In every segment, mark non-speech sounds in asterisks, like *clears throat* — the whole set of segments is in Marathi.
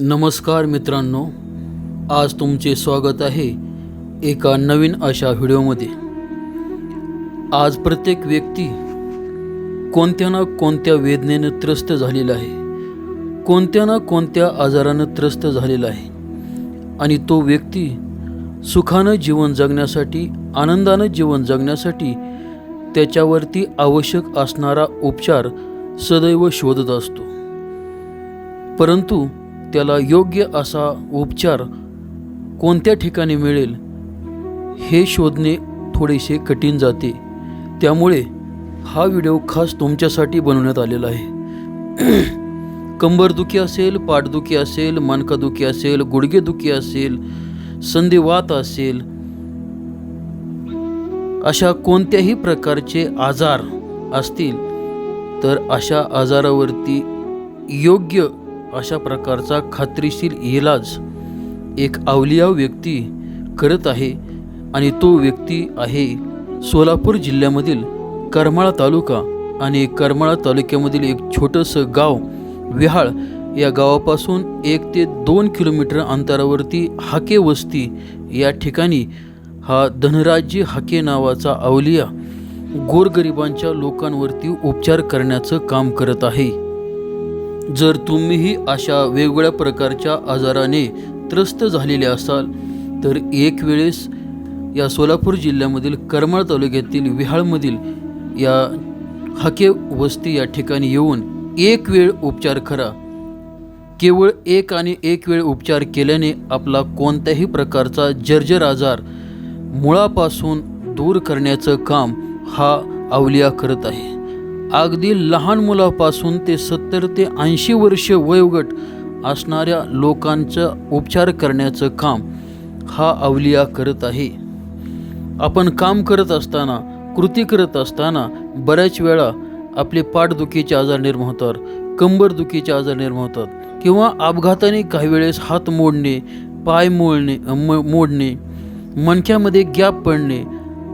नमस्कार मित्रांनो आज तुमचे स्वागत आहे एका नवीन अशा व्हिडिओमध्ये. आज प्रत्येक व्यक्ती कोणत्या ना कोणत्या वेदनेनं त्रस्त झालेला आहे कोणत्या ना कोणत्या आजारानं त्रस्त झालेला आहे आणि तो व्यक्ती सुखानं जीवन जगण्यासाठी आनंदानं जीवन जगण्यासाठी त्याच्यावरती आवश्यक असणारा उपचार सदैव शोधत असतो. परंतु त्याला योग्य असा उपचार कोणत्या ठिकाणी मिळेल हे शोधणे थोडेसे कठीण जाते. त्यामुळे हा व्हिडिओ खास तुमच्यासाठी बनवण्यात आलेला आहे. *clears throat* कंबरदुखी असेल पाठदुखी असेल मानकादुखी असेल गुडघेदुखी असेल संधिवात असेल अशा कोणत्याही प्रकारचे आजार असतील तर अशा आजारावरती योग्य अशा प्रकारचा खात्रीशीर इलाज एक अवलिया व्यक्ती करत आहे आणि तो व्यक्ती आहे सोलापूर जिल्ह्यामधील करमाळा तालुका आणि करमाळा तालुक्यामधील एक छोटंसं गाव विहाळ या गावापासून एक ते दोन किलोमीटर अंतरावरती हाके वस्ती या ठिकाणी हा धनराजी हाके नावाचा अवलिया गोरगरिबांच्या लोकांवरती उपचार करण्याचं काम करत आहे. जर तुम्हीही अशा वेगवेगळ्या प्रकारच्या आजाराने त्रस्त झालेले असाल तर एक वेळेस या सोलापूर जिल्ह्यामधील करमाळ तालुक्यातील विहाळमधील या हके वस्ती या ठिकाणी येऊन एक वेळ उपचार करा. केवळ एक आणि एक वेळ उपचार केल्याने आपला कोणत्याही प्रकारचा जर्जर आजार मुळापासून दूर करण्याचं काम हा अवलिया करत आहे. अगदी लहान मुलापासून ते सत्तर ते ऐंशी वर्ष वयोगट असणाऱ्या लोकांचा उपचार करण्याचं काम हा अवलिया करत आहे. आपण काम करत असताना कृती करत असताना बऱ्याच वेळा आपले पाठदुखीचे आजार निर्माण होतात कंबरदुखीचे आजार निर्माण होतात किंवा अपघाताने काही वेळेस हात मोडणे पाय मोडणे म मोडणे मणक्यामध्ये गॅप पडणे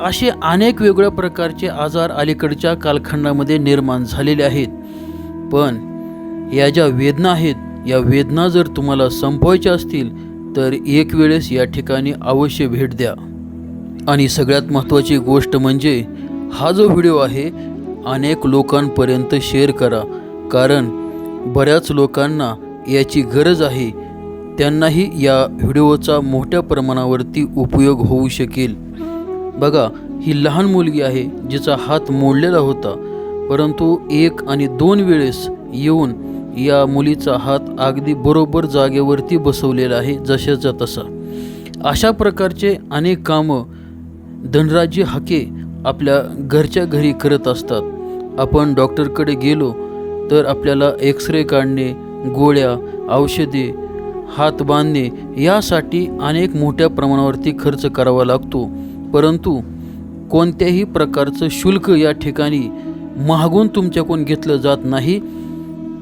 असे अनेक वेगळ्या प्रकारचे आजार अलीकडच्या कालखंडामध्ये निर्माण झालेले आहेत. पण या ज्या वेदना आहेत या वेदना जर तुम्हाला संपवायच्या असतील तर एक वेळेस या ठिकाणी अवश्य भेट द्या. आणि सगळ्यात महत्त्वाची गोष्ट म्हणजे हा जो व्हिडिओ आहे अनेक लोकांपर्यंत शेअर करा. कारण बऱ्याच लोकांना याची गरज आहे. त्यांनाही या व्हिडिओचा मोठ्या प्रमाणावरती उपयोग होऊ शकेल. बघा ही लहान मुलगी आहे जिचा हात मोडलेला होता परंतु एक आणि दोन वेळेस येऊन या मुलीचा हात अगदी बरोबर जागेवरती बसवलेला आहे जशाचा तसा. अशा प्रकारचे अनेक कामं धनराजी हाके आपल्या घरच्या घरी करत असतात. आपण डॉक्टरकडे गेलो तर आपल्याला एक्सरे काढणे गोळ्या औषधे हात बांधणे यासाठी अनेक मोठ्या प्रमाणावरती खर्च करावा लागतो. परंतु कोणत्याही प्रकारचं शुल्क या ठिकाणी महागून तुमच्याकडून घेतलं जात नाही.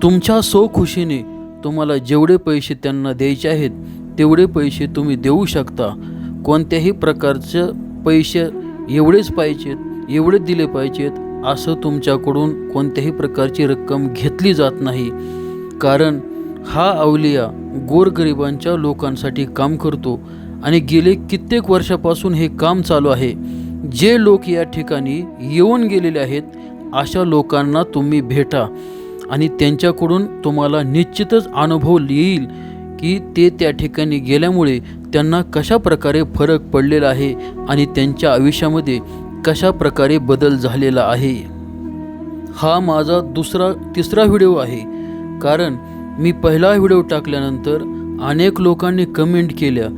तुमच्या सौखुशीने तुम्हाला जेवढे पैसे त्यांना द्यायचे आहेत तेवढे पैसे तुम्ही देऊ शकता. कोणत्याही प्रकारचं पैसे एवढेच पाहिजेत एवढे दिले पाहिजेत असं तुमच्याकडून कोणत्याही प्रकारची रक्कम घेतली जात नाही. कारण हा अवलिया गोरगरिबांच्या लोकांसाठी काम करतो. आणि गेले कित्येक वर्षापासून हे काम चालू आहे. जे लोक या ठिकाणी येऊन गेलेले आहेत अशा लोकांना तुम्ही भेटा आणि त्यांच्याकडून तुम्हाला निश्चितच अनुभव येईल की ते त्या ठिकाणी गेल्यामुळे त्यांना कशा प्रकारे फरक पडलेला आहे आणि त्यांच्या आयुष्यामध्ये कशा प्रकारे बदल झालेला आहे. हा माझा दुसरा तिसरा व्हिडिओ आहे. कारण मी पहिला व्हिडिओ टाकल्यानंतर अनेक लोकांनी कमेंट केल्या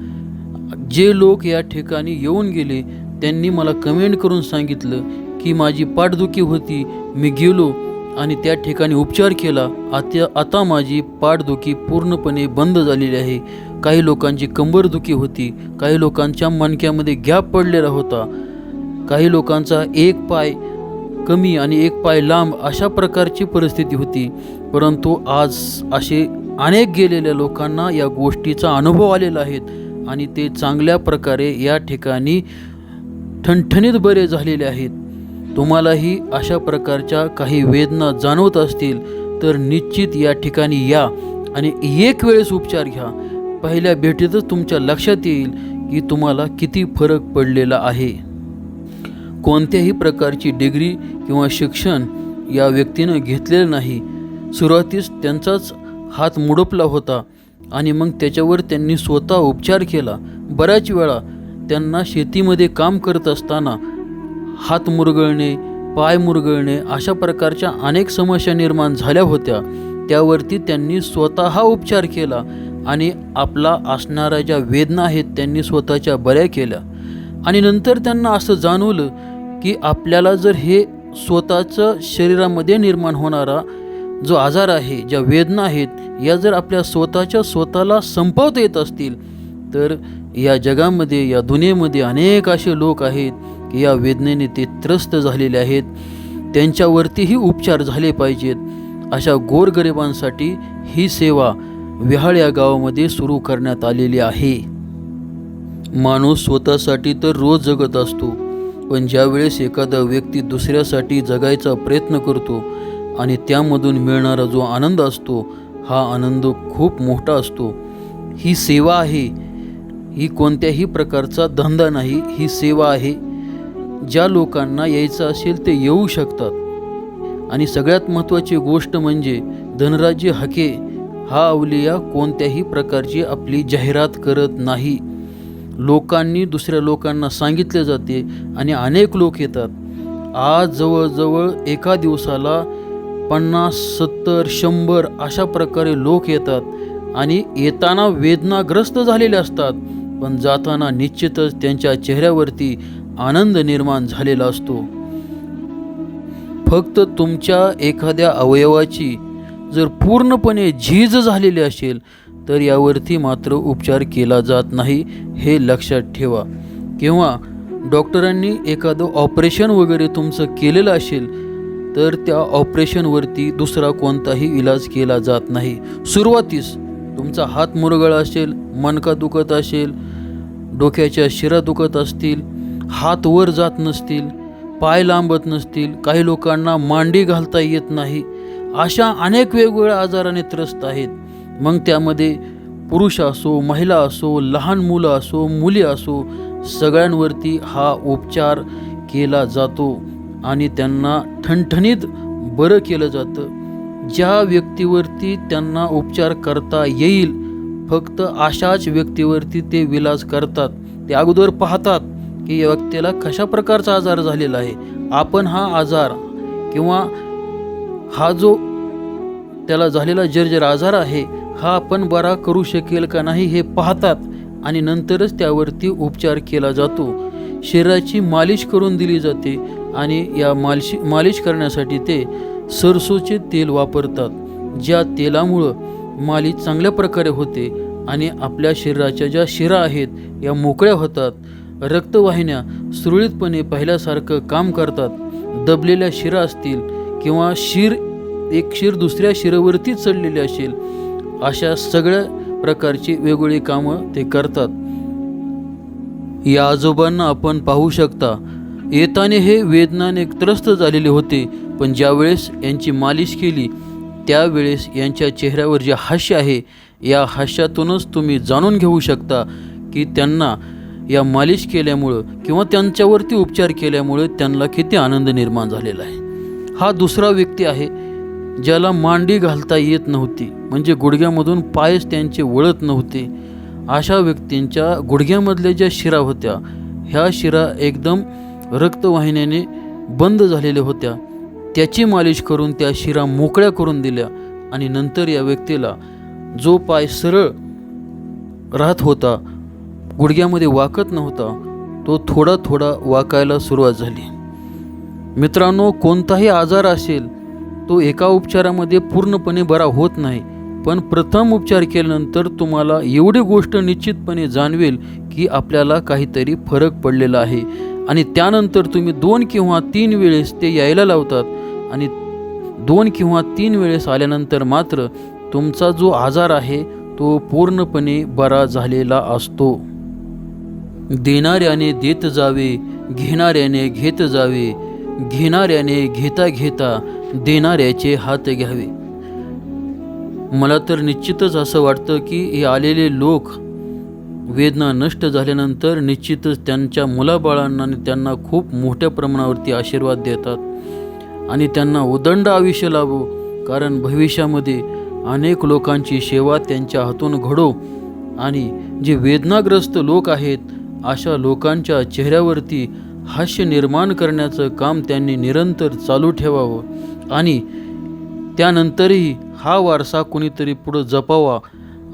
जे लोक या ठिकाणी येऊन गेले त्यांनी मला कमेंट करून सांगितलं की माझी पाठदुखी होती. मी गेलो आणि त्या ठिकाणी उपचार केला. आता आता माझी पाठदुखी पूर्णपणे बंद झालेली आहे. काही लोकांची कंबरदुखी होती. काही लोकांच्या मणक्यामध्ये गॅप पडलेला होता. काही लोकांचा एक पाय कमी आणि एक पाय लांब अशा प्रकारची परिस्थिती होती. परंतु आज असे अनेक गेलेल्या लोकांना या गोष्टीचा अनुभव आलेला आहेत आणि ते चांगल्या प्रकारे या ठिकाणी ठणठणीत बरे झालेले आहेत. तुम्हालाही अशा प्रकारच्या काही वेदना जाणवत असतील तर निश्चित या ठिकाणी या आणि एक वेळेस उपचार घ्या. पहिल्या भेटीतच तुमच्या लक्षात येईल की तुम्हाला किती फरक पडलेला आहे. कोणत्याही प्रकारची डिग्री किंवा शिक्षण या व्यक्तीनं घेतलेलं नाही. सुरुवातीस त्यांचाच हात मुडपला होता. आणि मग त्याच्यावर त्यांनी स्वतः उपचार केला. बऱ्याच वेळा त्यांना शेतीमध्ये काम करत असताना हात मुरगळणे पाय मुरगळणे अशा प्रकारच्या अनेक समस्या निर्माण झाल्या होत्या. त्यावरती त्यांनी स्वतः उपचार केला आणि आपला असणाऱ्या ज्या वेदना आहेत त्यांनी स्वतःच्या बऱ्या केल्या. आणि नंतर त्यांना असं जाणवलं की आपल्याला जर हे स्वतःचं शरीरामध्ये निर्माण होणारा जो आजार आहे ज्या वेदना आहेत या जर आपल्या स्वतःच्या स्वतःला संपवता येत असतील तर या जगामध्ये या दुनियेमध्ये अनेक असे लोक आहेत की या वेदनेने ते त्रस्त झालेले आहेत. त्यांच्यावरतीही उपचार झाले पाहिजेत. अशा गोरगरिबांसाठी ही सेवा विहाळ या गावामध्ये सुरू करण्यात आलेली आहे. माणूस स्वतःसाठी तर रोज जगत असतो पण ज्यावेळेस एखादा व्यक्ती दुसऱ्यासाठी जगायचा प्रयत्न करतो आणि त्यामधून मिळणारा जो आनंद असतो हा आनंद खूप मोठा असतो. ही सेवा आहे. ही कोणत्याही प्रकारचा धंदा नाही. ही सेवा आहे. ज्या लोकांना यायचं असेल ते येऊ शकतात. आणि सगळ्यात महत्त्वाची गोष्ट म्हणजे धनराज्य हके हा अवलिया कोणत्याही प्रकारची आपली जाहिरात करत नाही. लोकांनी दुसऱ्या लोकांना सांगितले जाते आणि अनेक लोक येतात. आज जवळजवळ एका दिवसाला पन्नास सत्तर शंभर अशा प्रकारे लोक येतात आणि येताना वेदनाग्रस्त झालेले असतात. पण जाताना निश्चितच त्यांच्या चेहऱ्यावरती आनंद निर्माण झालेला असतो. फक्त तुमच्या एखाद्या अवयवाची जर पूर्णपणे झीज झालेली असेल तर यावरती मात्र उपचार केला जात नाही हे लक्षात ठेवा. किंवा डॉक्टरांनी एखादं ऑपरेशन वगैरे तुमचं केलेलं असेल तर त्या ऑपरेशनवरती दुसरा कोणताही इलाज केला जात नाही. सुरुवातीस तुमचा हात मुरगळा असेल मनका दुखत असेल डोक्याच्या शिरा दुखत असतील हात वर जात नसतील पाय लांबत नसतील काही लोकांना मांडी घालता येत नाही. अशा अनेक वेगवेगळ्या आजाराने त्रस्त आहेत. मग त्यामध्ये पुरुष असो महिला असो लहान मुलं असो मुली असो सगळ्यांवरती हा उपचार केला जातो. आणि त्यांना ठणठणीत बरं केलं जातं. ज्या व्यक्तीवरती त्यांना उपचार करता येईल फक्त अशाच व्यक्तीवरती ते विलास करतात. ते अगोदर पाहतात की या व्यक्तीला कशा प्रकारचा आजार झालेला आहे. आपण हा आजार किंवा हा जो त्याला झालेला जर्जर आजार आहे हा आपण बरा करू शकेल का नाही हे पाहतात आणि नंतरच त्यावरती उपचार केला जातो. शरीराची मालिश करून दिली जाते. आणि या मालिश मालिश करण्यासाठी ते सरसोचे तेल वापरतात ज्या तेलामुळं मालिश चांगल्या प्रकारे होते आणि आपल्या शरीराच्या ज्या शिरा आहेत या मोकळ्या होतात. रक्तवाहिन्या सुरळीतपणे पहिल्यासारखं काम करतात. दबलेल्या शिरा असतील किंवा शिर एक शिर दुसऱ्या शिरावरतीच चढलेली असेल अशा सगळ्या प्रकारची वेगवेगळी कामं ते करतात. या आजोबांना आपण पाहू शकता येताने हे वेदनाने त्रस्त झालेले होते. पण ज्यावेळेस यांची मालिश केली त्यावेळेस यांच्या चेहऱ्यावर जे हास्य आहे या हास्यातूनच तुम्ही जाणून घेऊ शकता की त्यांना या मालिश केल्यामुळं किंवा त्यांच्यावरती उपचार केल्यामुळे त्यांना किती आनंद निर्माण झालेला आहे. हा दुसरा व्यक्ती आहे ज्याला मांडी घालता येत नव्हती म्हणजे गुडघ्यामधून पायच त्यांचे वळत नव्हते. अशा व्यक्तींच्या गुडघ्यामधल्या ज्या शिरा होत्या ह्या शिरा एकदम रक्तवाहिन्याने बंद झालेल्या होत्या. त्याची मालिश करून त्या शिरा मोकळ्या करून दिल्या आणि नंतर या व्यक्तीला जो पाय सरळ राहत होता गुडघ्यामध्ये वाकत नव्हता तो थोडा थोडा वाकायला सुरुवात झाली. मित्रांनो कोणताही आजार असेल तो एका उपचारामध्ये पूर्णपणे बरा होत नाही पण प्रथम उपचार केल्यानंतर तुम्हाला एवढी गोष्ट निश्चितपणे जाणवेल की आपल्याला काहीतरी फरक पडलेला आहे. आणि त्यानंतर तुम्ही दोन किंवा तीन वेळेस ते यायला लावतात. आणि दोन किंवा तीन वेळेस आल्यानंतर मात्र तुमचा जो आजार आहे तो पूर्णपणे बरा झालेला असतो. देणाऱ्याने देत जावे घेणाऱ्याने घेत जावे घेणाऱ्याने घेता घेता देणाऱ्याचे हात घ्यावे. मला तर निश्चितच असं वाटतं की हे आलेले लोक वेदना नष्ट झाल्यानंतर निश्चितच त्यांच्या मुलाबाळांना त्यांना खूप मोठ्या प्रमाणावरती आशीर्वाद देतात. आणि त्यांना उदंड आयुष्य लाभो कारण भविष्यामध्ये अनेक लोकांची सेवा त्यांच्या हातून घडो. आणि जे वेदनाग्रस्त लोक आहेत अशा लोकांच्या चेहऱ्यावरती हास्य निर्माण करण्याचं काम त्यांनी निरंतर चालू ठेवावं. आणि त्यानंतरही हा वारसा कोणीतरी पुढं जपावा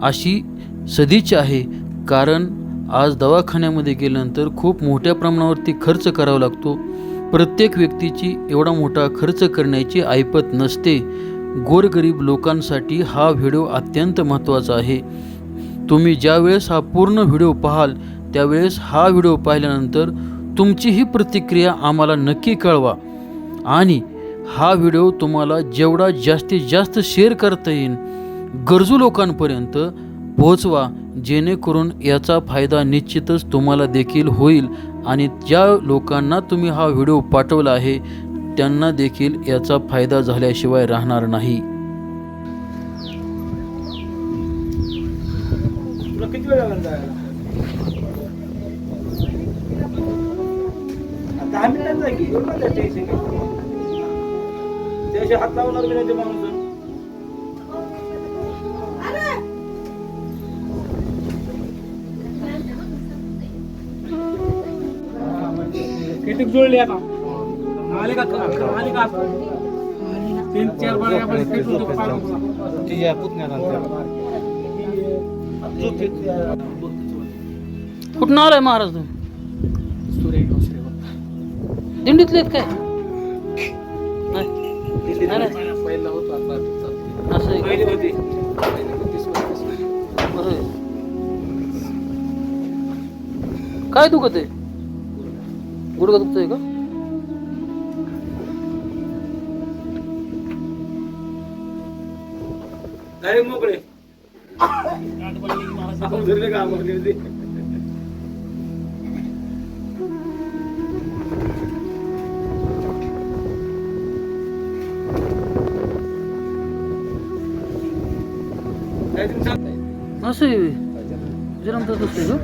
अशी सदिच्छा आहे. कारण आज दवाखान्यामध्ये गेल्यानंतर खूप मोठ्या प्रमाणावरती खर्च करावा लागतो. प्रत्येक व्यक्तीची एवढा मोठा खर्च करण्याची ऐपत नसते. गोरगरीब लोकांसाठी हा व्हिडिओ अत्यंत महत्त्वाचा आहे. तुम्ही ज्यावेळेस हा पूर्ण व्हिडिओ पाहाल त्यावेळेस हा व्हिडिओ पाहिल्यानंतर तुमची ही प्रतिक्रिया आम्हाला नक्की कळवा. आणि हा व्हिडिओ तुम्हाला जेवढा जास्तीत जास्त शेअर करता येईल गरजू लोकांपर्यंत पोहोचवा. जेणेकरून याचा फायदा निश्चितच तुम्हाला देखील होईल आणि ज्या लोकांना तुम्ही हा व्हिडिओ पाठवला आहे त्यांना देखील याचा फायदा झाल्याशिवाय राहणार नाही. तुला किती किती जुळली आता. आले का आले का तीन चार कुठं आलाय महाराज तू? दिंडीतले आहेत काय. काय दुखत आहे? गुडघा दुखतोय का? डायरेक्ट मोकळे. आपण धरले का आम्हाला ते? काय तुम्ही सांगताय? असं आहे. जन्मता दुखतोय का?